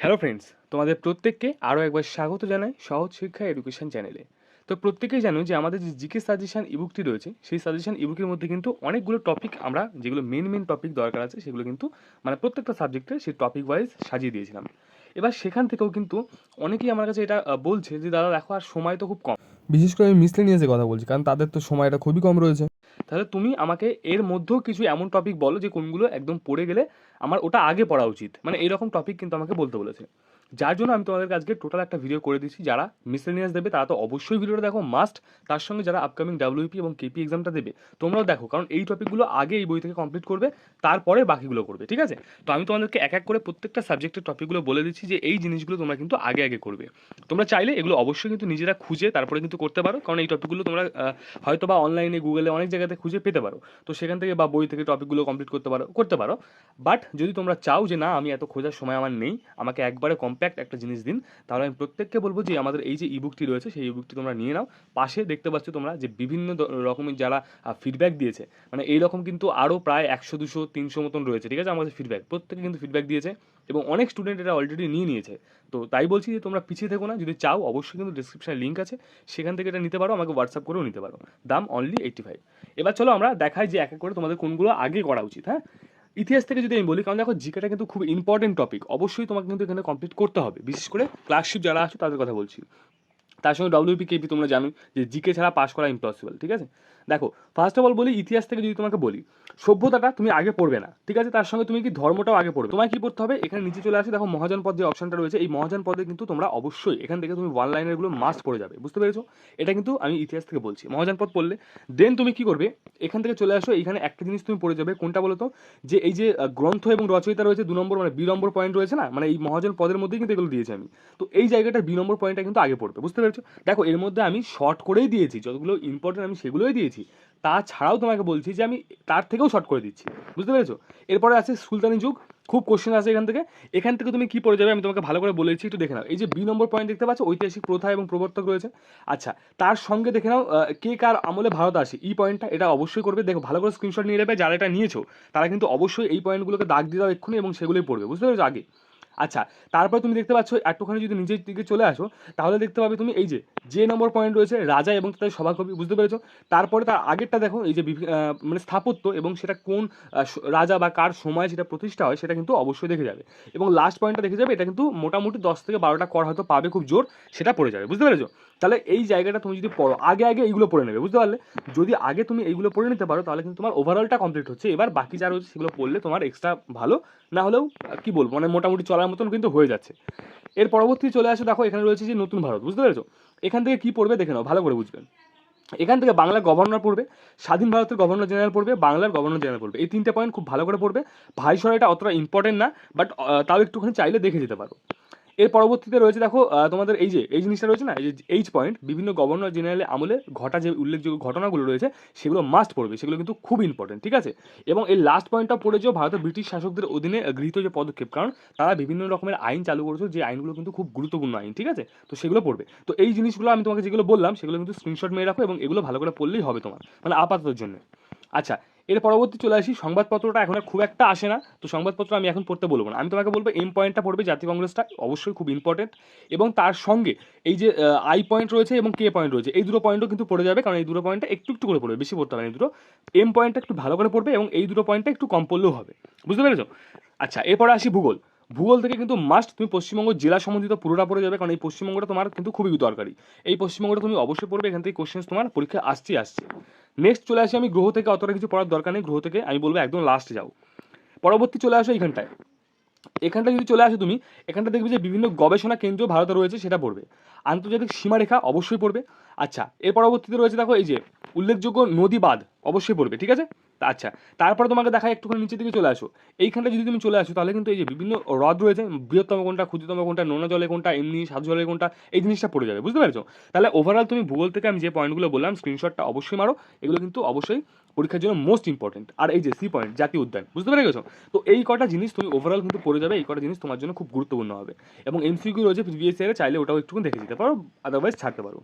Hello friends তোমাদের প্রত্যেককে আরও একবার স্বাগত জানাই সহজ শিক্ষা এডুকেশন চ্যানেলে তো প্রত্যেকেই জানো যে আমাদের যে জিকে সাজেশান ইবুকটি রয়েছে, সেই সাজেশান ইবুকের মধ্যে কিন্তু অনেকগুলো টপিক আমরা, যেগুলো মেন মেন টপিক দরকার আছে, সেগুলো কিন্তু মানে প্রত্যেকটা সাবজেক্টে সেই টপিক ওয়াইজ সাজিয়ে দিয়েছিলাম। এবার সেখান থেকেও কিন্তু অনেকেই আমার কাছে এটা বলছে যে, দাদা, দেখো, আর সময় তো খুব কম। বিশেষ করে আমি মিসলেনিয়াসের কথা বলছি, কারণ তাদের তো সময়টা খুবই কম রয়েছে। তাহলে তুমি আমাকে এর মধ্যেও কিছু এমন টপিক বলো যে কোনগুলো একদম পড়ে গেলে আমার ওটা আগে পড়া উচিত। মানে এরকম টপিক কিন্তু আমাকে বলতে বলেছে যার জন্য আমি তোমাদেরকে আজকে টোটাল একটা ভিডিও করে দিচ্ছি যারা মিসলেনিয়াস দেবে, তারা তো অবশ্যই ভিডিওটা দেখো মাস্ট তার সঙ্গে যারা আপকামিং ডাব্লিউপি এবং কেপি এক্সামটা দেবে, তোমরাও দেখো, কারণ এই টপিকগুলো আগে এই বই থেকে কমপ্লিট করবে, তারপরে বাকিগুলো করবে, ঠিক আছে? তো আমি তোমাদেরকে এক এক করে প্রত্যেকটা সাবজেক্টের টপিকগুলো বলে দিচ্ছি যে এই জিনিসগুলো তোমরা কিন্তু আগে আগে করবে। তোমরা চাইলে এগুলো অবশ্যই কিন্তু নিজেরা খুঁজে তারপরে কিন্তু করতে পারো, কারণ এই টপিকগুলো তোমরা হয়তো বা অনলাইনে গুগলে অনেক জায়গাতে খুঁজে পেতে পারো। তো সেখান থেকে বা বই থেকে টপিকগুলো কমপ্লিট করতে পারো করতে পারো। বাট যদি তোমরা চাও যে না, আমি এত খোঁজার সময় আমার নেই, আমাকে একবারে কম্প্যাক্ট একটা জিনিস দিন। তাহলে আমি প্রত্যেককে বলব যে, আমাদের এই যে ইবুকটি রয়েছে, সেই ইবুকটি তোমরা নিয়ে নাও। পাশে দেখতে পাচ্ছ তোমরা যে, বিভিন্ন রকমের যারা ফিডব্যাক দিয়েছে মানে এই রকম কিন্তু আরও প্রায় একশো, দুশো, তিনশো মতন রয়েছে, ঠিক আছে? আমাদের ফিডব্যাক প্রত্যেকে কিন্তু ফিডব্যাক দিয়েছে এবং অনেক স্টুডেন্ট এটা অলরেডি নিয়ে নিয়েছে। তো তাই বলছি যে, তোমরা পিছিয়ে থেকো না। যদি চাও, অবশ্যই কিন্তু ডিসক্রিপশনে লিঙ্ক আছে। সেখান থেকে এটা নিতে পারো, আমাকে হোয়াটসঅ্যাপ করেও নিতে পারো। দাম অনলি এইটটি ফাইভ এবার চলো আমরা দেখাই যে, এক এক করে তোমাদের কোনগুলো আগে করা উচিত হ্যাঁ? ইতিহাস থেকে যদি আমি বলি, কারণ দেখো, জিকেটা কিন্তু খুব ইম্পর্টেন্ট টপিক অবশ্যই তোমাকে কিন্তু এখানে কমপ্লিট করতে হবে। বিশেষ করে ক্লাসশিপ যারা আছো, তাদের কথা বলছি। তার সঙ্গে ডব্লিউপি কেপি তোমরা জানো যে জিকে ছাড়া পাস করা ইম্পসিবল ঠিক আছে? দেখো ফার্স্ট অফ অল বলি, ইতিহাস থেকে যদি তোমাকে বলি, সভ্যতাটা তুমি আগে পড়বে না, ঠিক আছে? তার সঙ্গে তুমি কি ধর্মটাও আগে পড়বে? তোমায় কি পড়তে হবে? এখানে নিচে চলে আসে, দেখো, মহাজন পদ যে অপশনটা রয়েছে, এই মহাজন পদে কিন্তু তোমরা অবশ্যই এখান থেকে তুমি ওয়ান লাইনেরগুলো মাস্ট পড়ে যাবে, বুঝতে পেরেছ? এটা কিন্তু আমি ইতিহাস থেকে বলছি। মহাজন পদ পড়লে দেন তুমি কি করবে? এখান থেকে চলে আসো, এখানে একটা জিনিস তুমি পড়ে যাবে, কোনটা বলো তো যে এই যে গ্রন্থ এবং রচয়িতা রয়েছে, দু নম্বর মানে বি নম্বর পয়েন্ট রয়েছে না? মানে এই মহাজন পদের মধ্যেই কিন্তু এগুলো দিয়েছি আমি। তো এই জায়গাটা বি নম্বর পয়েন্টটা কিন্তু আগে পড়বে, বুঝতে পেরেছ? দেখো, এর মধ্যে আমি শর্ট করেই দিয়েছি, যতগুলো ইম্পর্টেন্ট আমি সেগুলোই দিয়েছি। তাছাড়াও তোমাকে বলছি যে আমি তার থেকেও শর্ট করে দিচ্ছি। বুঝতে পেরেছ? এরপরে আছে সুলতানি যুগ। খুব কোশ্চেন আছে এখান থেকে। এখান থেকে তুমি কি পড়ে যাবে আমি তোমাকে ভালো করে বলেছি, একটু দেখে নাও। এই যে বি নম্বর পয়েন্ট দেখতে পাচ্ছ, ঐতিহাসিক প্রথা এবং প্রবর্তক রয়েছে। আচ্ছা তার সঙ্গে দেখে নাও কে কার আমলে ভারত আসে। এই পয়েন্টটা এটা অবশ্যই করবে। দেখো, ভালো করে স্ক্রিনশট নিয়ে নেবে। যারা এটা নিয়েছো, তারা কিন্তু অবশ্যই এই পয়েন্টগুলোকে দাগ দিয়ে দাও এক্ষুনি এবং সেগুলোই পড়বে। বুঝতে পেরেছ? আগে। আচ্ছা তারপর তুমি দেখতে পাচ্ছ একটুখানি যদি নিজের দিকে চলে আসো, তাহলে দেখতে পাবে তুমি এই যে যে নম্বর পয়েন্ট রয়েছে রাজা এবং তাদের সভাকবি, বুঝতে পেরেছ? তারপরে তার আগেরটা দেখো, এই যে মানে স্থাপত্য এবং সেটা কোন রাজা বা কার সময় সেটা প্রতিষ্ঠা হয় সেটা কিন্তু অবশ্যই দেখে যাবে। এবং লাস্ট পয়েন্টটা দেখে যাবে, এটা কিন্তু মোটামুটি দশ থেকে বারোটা কর হয়তো পাবে খুব জোর, সেটা পড়ে যাবে, বুঝতে পেরেছ? তাহলে এই জায়গাটা তুমি যদি পড়ো, আগে আগে এইগুলো পড়ে নেবে, বুঝতে পারলে? যদি আগে তুমি এইগুলো পড়ে নিতে পারো, তাহলে কিন্তু তোমার ওভারঅলটা কমপ্লিট হচ্ছে। এবার বাকি যা রয়েছে সেগুলো পড়লে তোমার এক্সট্রা ভালো, না হলেও কি বলব মানে মোটামুটি চলার মতন কিন্তু হয়ে যাচ্ছে। এর পরবর্তী চলে আসো দেখো, এখানে রয়েছে যে নতুন ভারত, বুঝতে পেরেছ? এখান থেকে কী পড়বে দেখে নাও, ভালো করে বুঝবেন। এখান থেকে বাংলার গভর্নর পড়বে, স্বাধীন ভারতের গভর্নর জেনারেল পড়বে, বাংলার গভর্নর জেনারেল পড়বে। এই তিনটে পয়েন্ট খুব ভালো করে পড়বে। ভাইসরয়টা অতটা ইম্পর্টেন্ট না বাট তাও একটুখানি চাইলে দেখে যেতে পারো। এর পরবর্তীতে রয়েছে দেখো তোমাদের এই যে, এই জিনিসটা রয়েছে না, এই যে এইচ পয়েন্ট বিভিন্ন গভর্নর জেনারেল আমলে ঘটা যে উল্লেখযোগ্য ঘটনাগুলো রয়েছে, সেগুলো মাস্ট পড়বে, সেগুলো কিন্তু খুব ইম্পর্টেন্ট ঠিক আছে? এবং এই লাস্ট পয়েন্টটা পড়ে যেও ভারতের ব্রিটিশ শাসকদের অধীনে গৃহীত যে পদক্ষেপ, কারণ তারা বিভিন্ন রকমের আইন চালু করেছে যে আইনগুলো কিন্তু খুব গুরুত্বপূর্ণ আইন, ঠিক আছে? তো সেগুলো পড়বে। তো এই জিনিসগুলো আমি তোমাকে যেগুলো বললাম, সেগুলো কিন্তু স্ক্রিনশট মেরে রাখো এবং এগুলো ভালো করে পড়লেই হবে তোমার মানে আপাততের জন্য। আচ্ছা এর পরবর্তী চলে আসি, সংবাদপত্রটা এখন আর খুব একটা আসে না, তো সংবাদপত্র আমি এখন পড়তে বলব না। আমি তোমাকে বলব এম পয়েন্টটা পড়বে, জাতীয় কংগ্রেসটা অবশ্যই খুব ইম্পর্টেন্ট এবং তার সঙ্গে এই যে আই পয়েন্ট রয়েছে এবং কে পয়েন্ট রয়েছে, এই দুটো পয়েন্টও কিন্তু পড়ে যাবে, কারণ এই দুটো পয়েন্টটা একটু একটু করে পড়বে, বেশি পড়তে হবে না এই দুটো। এম পয়েন্টটা একটু ভালো করে পড়বে এবং এই দুটো পয়েন্টটা একটু কম পড়লেও হবে, বুঝতে পেরেছ? আচ্ছা এরপরে আসি ভূগোল। ভূগোল থেকে কিন্তু মাস্ট তুমি পশ্চিমবঙ্গ জেলা সম্বন্ধিত পুরোটা পড়ে যাবে, কারণ এই পশ্চিমবঙ্গটা তোমার কিন্তু খুবই দরকারি। এই পশ্চিমবঙ্গটা তুমি অবশ্যই পড়বে, এখান থেকে কোশ্চেন তোমার পরীক্ষা আসছে আসছে। নেক্সট চলে আসি আমি গ্রহ থেকে, অতটা কিছু পড়ার দরকার নেই, গ্রহ থেকে আমি বলব একদম লাস্টে যাও। পরবর্তী চলে আসো এইখানটায় এখানটা যদি চলে আসো তুমি এখানটা দেখবে যে বিভিন্ন গবেষণা কেন্দ্র ভারতে রয়েছে, সেটা পড়বে। আন্তর্জাতিক সীমারেখা অবশ্যই পড়বে। আচ্ছা এর পরবর্তীতে রয়েছে দেখো এই যে, উল্লেখযোগ্য নদী বাঁধ, অবশ্যই পড়বে ঠিক আছে? আচ্ছা তারপরে তোমাকে দেখা একটুখানি নিচের দিকে চলে আসো। এইখানটা যদি তুমি চলে আসো, তাহলে কিন্তু এই যে বিভিন্ন হ্রদ রয়েছে, বৃহত্তম কোনটা, ক্ষুদ্রতম কোনটা, নোনা জলে কোনটা, এমনি সাধু জলে কোনটা, এই জিনিসটা পড়ে যাবে, বুঝতে পেরেছ? তাহলে ওভারঅল তুমি ভূগোল থেকে আমি যে পয়েন্টগুলো বললাম স্ক্রিনশটটা অবশ্যই মারো, এগুলো কিন্তু অবশ্যই পরীক্ষার জন্য মোস্ট ইম্পর্টেন্ট আর এই যে সি পয়েন্ট জাতীয় উদ্যান, বুঝতে পেরে গেছো? তো এই কটা জিনিস তুমি ওভারঅল কিন্তু পড়ে যাবে, এই কটা জিনিস তোমার জন্য খুব গুরুত্বপূর্ণ হবে। এবং এমসিকিউ রয়েছে ইয়ারে চাইলে ওটাও একটু দেখে দিতে পারো আদারওয়াইজ ছাড়তে পারো।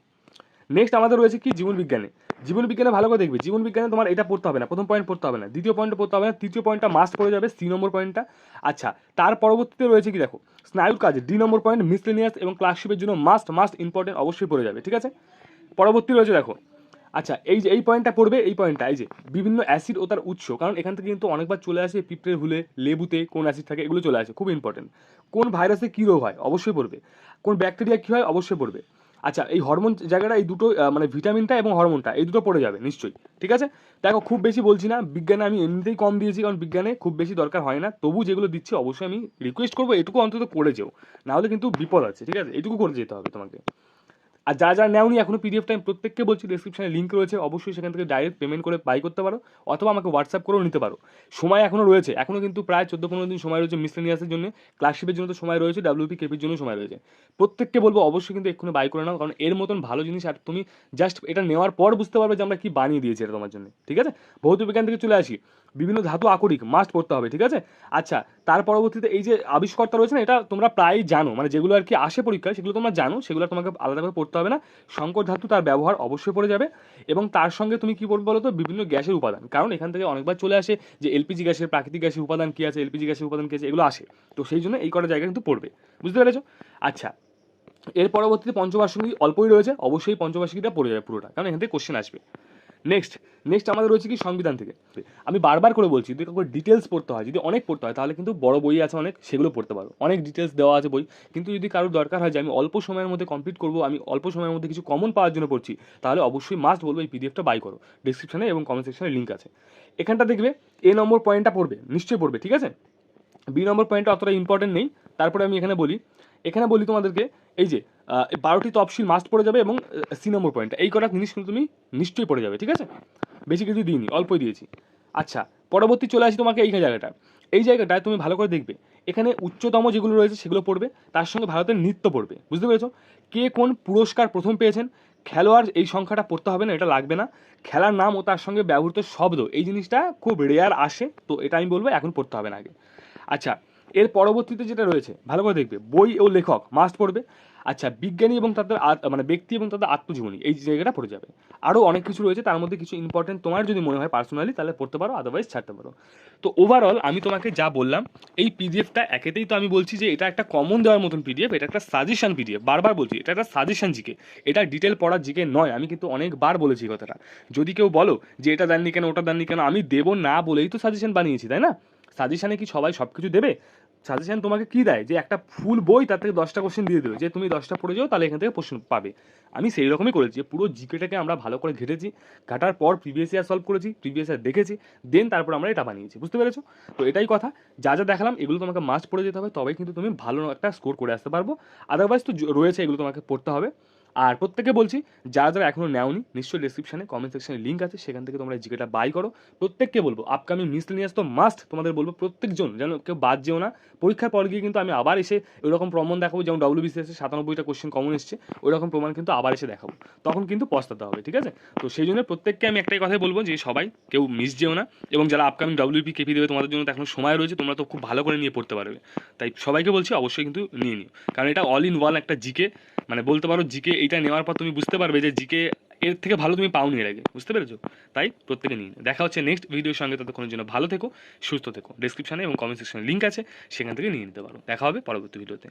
নেক্সট আমাদের রয়েছে কি? জীবন বিজ্ঞানে জীবন বিজ্ঞানে ভালো করে দেখবে জীবন বিজ্ঞানে তোমার এটা পড়তে হবে না, প্রথম পয়েন্ট পড়তে হবে না, দ্বিতীয় পয়েন্টটা পড়তে হবে না, তৃতীয় পয়েন্টটা মাস্ট পড়ে যাবে সি নম্বর পয়েন্টটা আচ্ছা তার পরবর্তীতে রয়েছে কি দেখো? স্নায়ুর কাজ ডি নম্বর পয়েন্ট মিসলেনিয়াস এবং ক্লার্কশিপের জন্য মাস্ট মাস্ট ইম্পর্টেন্ট অবশ্যই পড়ে যাবে, ঠিক আছে? পরবর্তী রয়েছে দেখো আচ্ছা এই যে, এই পয়েন্টটা পড়বে, এই পয়েন্টটা এই যে, বিভিন্ন অ্যাসিড ও তার উৎস, কারণ এখান থেকে কিন্তু অনেকবার চলে আসে পিঁপড়ের হুলে, লেবুতে, কোন অ্যাসিড থাকে, এগুলো চলে আসে, খুব ইম্পর্টেন্ট কোন ভাইরাসে কী রোগ হয়? অবশ্যই পড়বে। কোন ব্যাকটেরিয়া কী হয়? অবশ্যই পড়বে। আচ্ছা এই হরমোন জায়গাটা এই দুটো মানে ভিটামিনটা এবং হরমোনটা এই দুটো পড়ে যাবে, নিশ্চয়ই। ঠিক আছে? দেখো, খুব বেশি বলছি না, বিজ্ঞানে আমি এমনিতেই কম দিয়েছি, কারণ বিজ্ঞানে খুব বেশি দরকার হয় না। তবু যেগুলো দিচ্ছি, অবশ্যই আমি রিকোয়েস্ট করব, এটুকু অন্তত করে যেও। নাহলে কিন্তু বিপদ আছে, ঠিক আছে? এটুকু করে যেতে হবে তোমাকে। আর যা যা নেওনি, এখনও পিডিএফ টাইম প্রত্যেককে বলছি ডিসক্রিপশনে লিঙ্ক রয়েছে, অবশ্যই সেখান থেকে ডাইরেক্ট পেমেন্ট করে বাই করতে পারো, অথবা আমাকে হোয়াটসঅ্যাপ করেও নিতে পারো। সময় এখনও রয়েছে এখনও কিন্তু প্রায় চোদ্দ পনেরো দিন সময় রয়েছে মিসলেনিয়াসের জন্য ক্লাসশিপের জন্য তো সময় রয়েছে ডাব্লিউপি কেপির জন্য সময় রয়েছে। প্রত্যেককে বলব অবশ্যই কিন্তু এক্ষুনি বাই করে নাও, কারণ এর মতন ভালো জিনিস আর তুমি জাস্ট এটা নেওয়ার পর বুঝতে পারবে যে আমরা কি বানিয়ে দিয়েছি এটা তোমার জন্য, ঠিক আছে? ভৌত বিজ্ঞান থেকে চলে আসি। বিভিন্ন ধাতু আকরিক মাস্ট পড়তে হবে, ঠিক আছে? আচ্ছা তার পরবর্তীতে এই যে আবিষ্কর্তা রয়েছে না, এটা তোমরা প্রায়ই জানো মানে যেগুলো আর কি আসে পরীক্ষায়, সেগুলো তোমরা জানো, সেগুলো তোমাকে আলাদা করে পড়তে হবে না। সংকর ধাতু তার ব্যবহার অবশ্যই পড়ে যাবে এবং তার সঙ্গে তুমি কি পড়বে বলো তো বিভিন্ন গ্যাসের উপাদান। কারণ এখান থেকে অনেকবার চলে আসে যে এলপিজি গ্যাসের, প্রাকৃতিক গ্যাসের উপাদান কী আছে, এলপিজি গ্যাসের উপাদান কী আছে, এগুলো আসে। তো সেই জন্য এই কটা জায়গা কিন্তু পড়বে। বুঝতে পেরেছ? আচ্ছা এর পরবর্তীতে পঞ্চবার্ষিকী অল্পই রয়েছে, অবশ্যই পঞ্চবার্ষিকীটা পড়ে যাবে পুরোটা, কারণ এখান থেকে কোশ্চেন আসবে। নেক্সট নেক্সট আমাদের রয়েছে কি সংবিধান থেকে। আমি বারবার করে বলছি, যদি কাউকে ডিটেলস পড়তে হয়, যদি অনেক পড়তে হয়, তাহলে কিন্তু বড় বই আছে অনেক, সেগুলো পড়তে পারো। অনেক ডিটেলস দেওয়া আছে বই, কিন্তু যদি কারোর দরকার হয় যে আমি অল্প সময়ের মধ্যে কমপ্লিট করব, আমি অল্প সময়ের মধ্যে কিছু কমন পাওয়ার জন্য পড়ছি, তাহলে অবশ্যই মাস্ট বলব এই পিডিএফটা বাই করো। ডিসক্রিপশনে এবং কমেন্ট সেকশনে লিঙ্ক আছে। এখানটা দেখবে এ নম্বর পয়েন্টটা পড়বে, নিশ্চয়ই পড়বে, ঠিক আছে? বি নম্বর পয়েন্টটা অতটা ইম্পর্টেন্ট নেই। তারপরে আমি এখানে বলি এখানে বলি তোমাদেরকে, এই যে বারোটি তফসিল মাস্ট পড়ে যাবে এবং সি নম্বর পয়েন্টটা এই কটা জিনিস কিন্তু তুমি নিশ্চয়ই পড়ে যাবে, ঠিক আছে? বেশি কিছু দিইনি, অল্পই দিয়েছি। আচ্ছা পরবর্তী চলে আসি তোমাকে এই জায়গাটা। এই জায়গাটায় তুমি ভালো করে দেখবে, এখানে উচ্চতম যেগুলো রয়েছে সেগুলো পড়বে, তার সঙ্গে ভারতের নৃত্য পড়বে, বুঝতে পেরেছ? কে কোন পুরস্কার প্রথম পেয়েছেন? খেলোয়াড় এই সংখ্যাটা পড়তে হবে না, এটা লাগবে না। খেলার নাম ও তার সঙ্গে ব্যবহৃত শব্দ, এই জিনিসটা খুব রেয়ার আসে, তো এটা আমি বলব, এখন পড়তে হবে না আগে। আচ্ছা এর পরবর্তীতে যেটা রয়েছে, ভালো করে দেখবে, বই ও লেখক মাস্ট পড়বে। আচ্ছা বিজ্ঞানী এবং তাদের মানে ব্যক্তি এবং তাদের আত্মজীবনী, এই জায়গাটা পড়ে যাবে। আরও অনেক কিছু রয়েছে, তার মধ্যে কিছু ইম্পর্টেন্ট তোমার যদি মনে হয় পার্সোনালি তাহলে পড়তে পারো আদারওয়াইজ ছাড়তে পারো। তো ওভারঅল আমি তোমাকে যা বললাম, এই পিডিএফটা একেতেই তো আমি বলছি যে এটা একটা কমন দেওয়ার মতন পিডিএফ এটা একটা সাজেশন পিডিএফ বারবার বলছি, এটা একটা সাজেশন জিকে, এটা ডিটেল পড়ার জিকে নয়, আমি কিন্তু অনেকবার বলেছি কথাটা। যদি কেউ বলো যে এটা দেননি কেন, ওটা দেননি কেন, আমি দেবো না বলেই তো সাজেশন বানিয়েছি, তাই না? সাজেশানে কি সবাই সব কিছু দেবে? সাজেশন তোমাকে কি দেয়? যে একটা ফুল বই তার থেকে দশটা কোশ্চেন দিয়ে দেবে যে তুমি দশটা পড়ে যাও, তাহলে এখান থেকে প্রশ্ন পাবে। আমি সেই রকমই করেছি। পুরো জিকেটাকে আমরা ভালো করে ঘেটেছি। ঘাটার পর প্রিভিয়াস ইয়ার সলভ করেছি প্রিভিয়াস ইয়ার দেখেছি দেন তারপর আমরা এটা বানিয়েছি। বুঝতে পেরেছ? তো এটাই কথা। যা যা দেখালাম, এগুলো তোমাকে মাস্ট পড়ে যেতে হবে। তবেই কিন্তু তুমি ভালো একটা স্কোর করে আসতে পারব। আদারওয়াইজ তো রয়েছে, এগুলো তোমাকে পড়তে হবে। আর প্রত্যেকে বলছি, যারা যারা এখনও নেওনি, নিশ্চয়ই ডিসক্রিপশনে কমেন্ট সেকশনে লিঙ্ক আছে, সেখান থেকে তোমরা জিকেটা বাই করো। প্রত্যেককে বলব আপকামিং মিসলেনিয়াস তো মাস্ট তোমাদের বলব প্রত্যেকজন, যেন কেউ বাদ যেও না। পরীক্ষার পর গিয়ে কিন্তু আমি আবার এসে ওইরকম প্রমাণ দেখাবো, যেমন ডব্লিউবিসি এসে সাতানব্বইটা কোশ্চেন কমন এসছে ওই রকম প্রমাণ কিন্তু আবার এসে দেখাবো। তখন কিন্তু পস্তাতে হবে, ঠিক আছে? তো সেই জন্য প্রত্যেককে আমি একটাই কথাই বলব যে সবাই কেউ মিস যেও না, এবং যারা আপকামিং ডব্লিউপি কেপি দেবে, তোমাদের জন্য তো এখন সময় রয়েছে, তোমরা তো খুব ভালো করে নিয়ে পড়তে পারবে। তাই সবাইকে বলছি, অবশ্যই কিন্তু নিয়ে নিও। কারণ এটা অল ইন ওয়ান একটা জিকে মানে বলতে পারো জিকে এইটা নেওয়ার পর তুমি বুঝতে পারবে যে জিকে এর থেকে ভালো তুমি পাওনি এর আগে, বুঝতে পেরেছ? তাই প্রত্যেকে নিয়ে দেখা হচ্ছে নেক্সট ভিডিওর সঙ্গে, ততক্ষণের জন্য ভালো থেকো, সুস্থ থেকো। ডিসক্রিপশানে এবং কমেন্ট সেকশনে লিঙ্ক আছে, সেখান থেকে নিয়ে নিতে পারো। দেখা হবে পরবর্তী ভিডিওতে